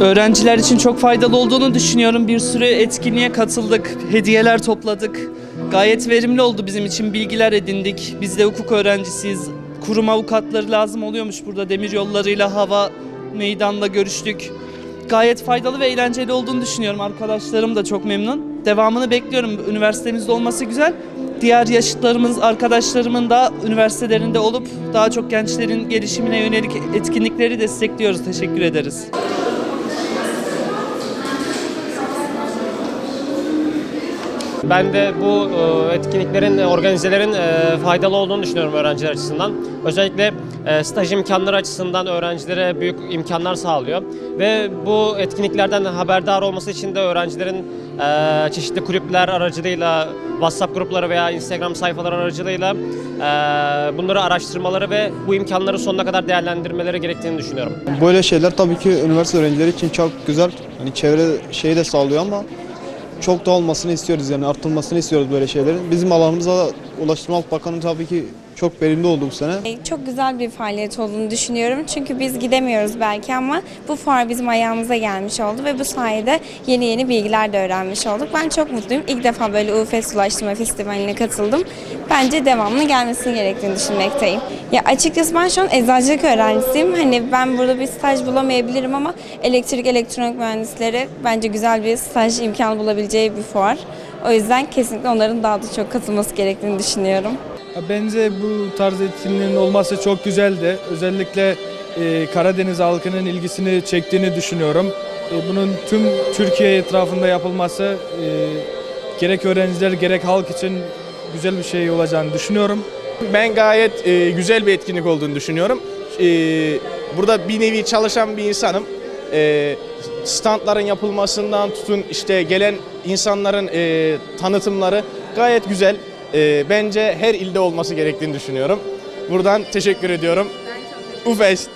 Öğrenciler için çok faydalı olduğunu düşünüyorum. Bir sürü etkinliğe katıldık, hediyeler topladık. Gayet verimli oldu bizim için, bilgiler edindik. Biz de hukuk öğrencisiyiz. Kurum avukatları lazım oluyormuş burada. Demir yollarıyla hava meydanla görüştük. Gayet faydalı ve eğlenceli olduğunu düşünüyorum. Arkadaşlarım da çok memnun. Devamını bekliyorum. Üniversitemizde olması güzel. Diğer yaşıtlarımız, arkadaşlarımın da üniversitelerinde olup daha çok gençlerin gelişimine yönelik etkinlikleri destekliyoruz. Teşekkür ederiz. Ben de bu e, etkinliklerin, e, organizelerin e, faydalı olduğunu düşünüyorum öğrenciler açısından. Özellikle staj imkanları açısından öğrencilere büyük imkanlar sağlıyor. Ve bu etkinliklerden haberdar olması için de öğrencilerin çeşitli kulüpler aracılığıyla, WhatsApp grupları veya Instagram sayfaları aracılığıyla bunları araştırmaları ve bu imkanları sonuna kadar değerlendirmeleri gerektiğini düşünüyorum. Böyle şeyler tabii ki üniversite öğrencileri için çok güzel. Hani çevre şeyi de sağlıyor ama çok da olmasını istiyoruz yani arttırılmasını istiyoruz böyle şeylerin. Bizim alanımıza Ulaştırma Bakanı tabii ki çok verimli oldu bu sene. Çok güzel bir faaliyet olduğunu düşünüyorum. Çünkü biz gidemiyoruz belki ama bu fuar bizim ayağımıza gelmiş oldu ve bu sayede yeni yeni bilgiler de öğrenmiş olduk. Ben çok mutluyum. İlk defa böyle UFES Ulaştırma Festivali'ne katıldım. Bence devamlı gelmesini gerektiğini düşünmekteyim. Ya açıkçası ben şu an eczacılık öğrencisiyim. Hani ben burada bir staj bulamayabilirim ama elektrik elektronik mühendisleri bence güzel bir staj imkanı bulabileceği bir fuar. O yüzden kesinlikle onların daha da çok katılması gerektiğini düşünüyorum. Bence bu tarz etkinliğin olması çok güzeldi. Özellikle e, Karadeniz halkının ilgisini çektiğini düşünüyorum. E, bunun tüm Türkiye etrafında yapılması e, gerek öğrenciler gerek halk için güzel bir şey olacağını düşünüyorum. Ben gayet e, güzel bir etkinlik olduğunu düşünüyorum. E, burada bir nevi çalışan bir insanım. E, standların yapılmasından tutun işte gelen insanların e, tanıtımları gayet güzel. E, bence her ilde olması gerektiğini düşünüyorum. Buradan teşekkür ediyorum. UFEST.